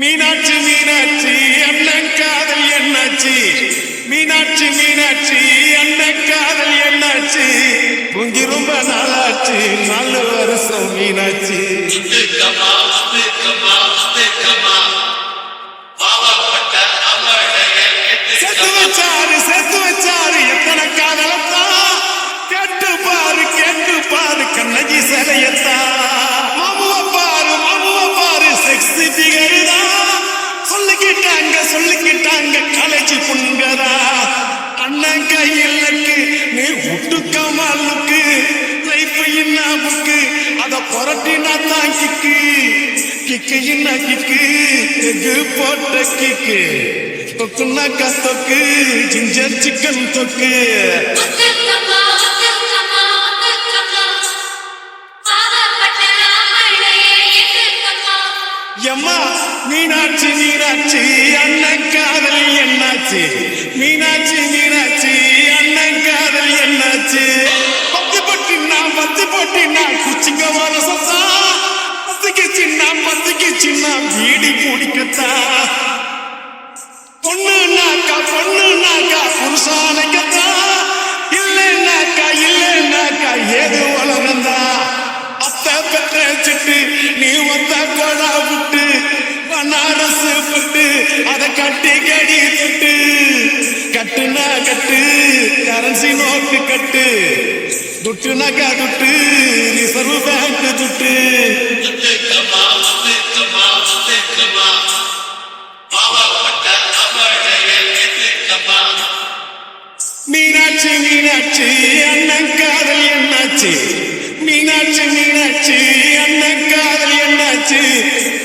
மீனாட்சி மீனாட்சி அண்ணன் காதல் என்னாச்சு? மீனாட்சி மீனாட்சி அண்ணன் காதல் என்னாச்சு? பொங்கி ரொம்ப நாளாச்சு. நாலு வருஷம் மீனாட்சி. செத்து வச்சாரு செத்து வச்சாரு. எத்தனை காதலத்தா கேட்டு பாரு கேட்டு பாரு கண்ணகி சிலையத்தா. கலைச்சி காலேஜ் அண்ணன் கையிலக்கு நீ விட்டுக்க மாலுக்கு லைஃப் என்ன புக்கு? அத புரட்டினா தான் கிக்கு. கிக்கு என்ன கிக்கு? எகு போட்ட கிக்கு. தொக்குனாக்கா தொக்கு ஜிஞ்சர் சிக்கன் தொக்கு. எம்மா மீனாட்சி மீனாட்சி. நான் குச்சிங்க பத்துக்கு சின்ன பத்துக்கு சின்ன வீடி பிடிக்கத்தா பொண்ணுனாக்கா பொண்ணுனாக்கா புருஷானைக்கத்தா இல்லைன்னாக்கா இல்லைன்னாக்கா ஏது உலகந்தா அத்தை பெற்ற சிட்டு நீ ஒத்த கொடா விட்டு பனாரசு பட்டு அதை கட்டி கடி தொட்டு கட்டுனா கட்டு கரன்சி நோட்டு கட்டு துட்டுனாக்கா துட்டு. மீனாட்சி மீனாட்சி அண்ணன் காதல் என்னாச்சு? மீனாட்சி மீனாட்சி அண்ணன் காதல் என்னாச்சு?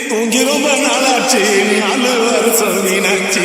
தூங்கி ரொம்ப நாளாச்சு. நாலு வருஷம் மீனாட்சி.